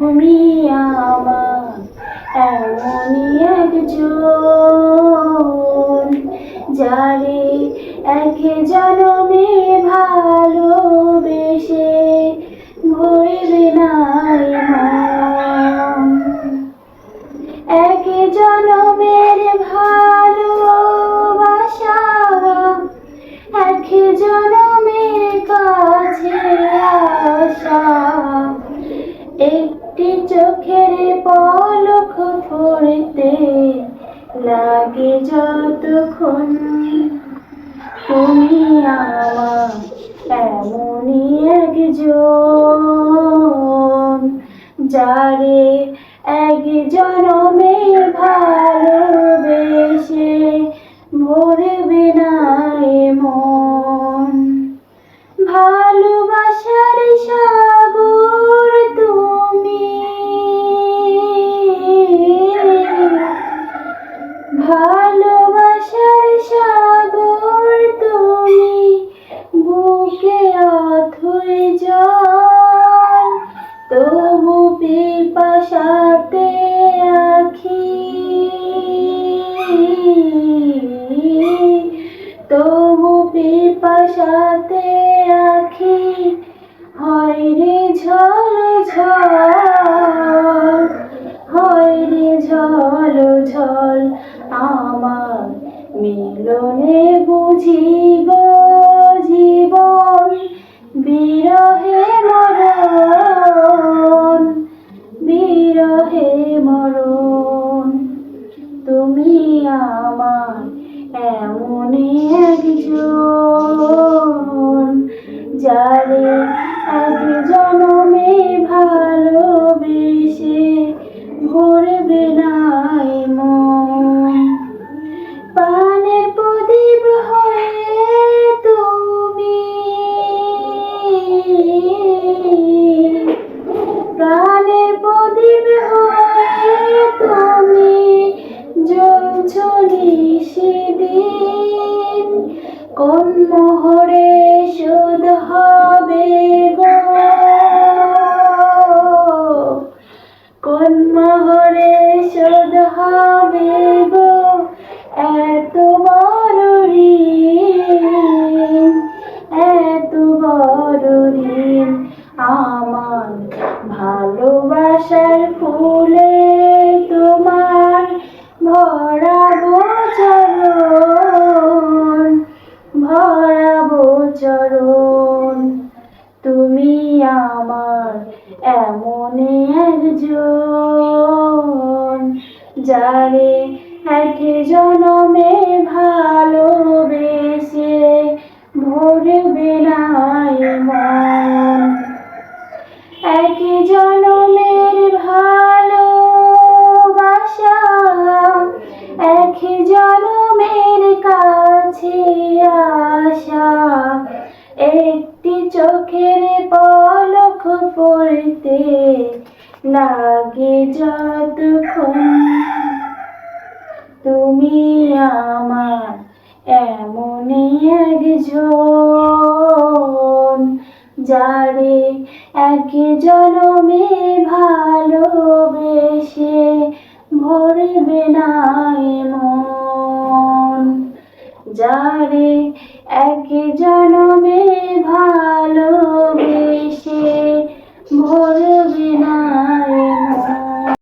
তুমি আমার এমনই একজন যারে এক জনমে ভালোবেসে চোখের পলক পড়তে লাগে যতক্ষণ। তুমি আমার এমনই একজন যারে এক জনমে ভালোবেসে ভরবে না তবু পিপাসাতে আখি, হয় রে ঝল ঝল, হয় রে ঝল ঝল, আমার মিলনে বুঝি গো জীবন, বিরহে মরণ বিরহে মরণ, তুমি আমার এমনই যারে মোহরে শোধ হবে গো। কোন মোহরে শোধ হবে ভরাবো চরণ। তুমি আমার এমন একজন যারে এক জনমে ভালোবেসে ভরবে নাই চোখের পলক পড়তে লাগে যতক্ষণ। তুমি আমার এমন একজন যারে এক জনমে ভালোবেসে ভরবে না এমন। যারে এক জন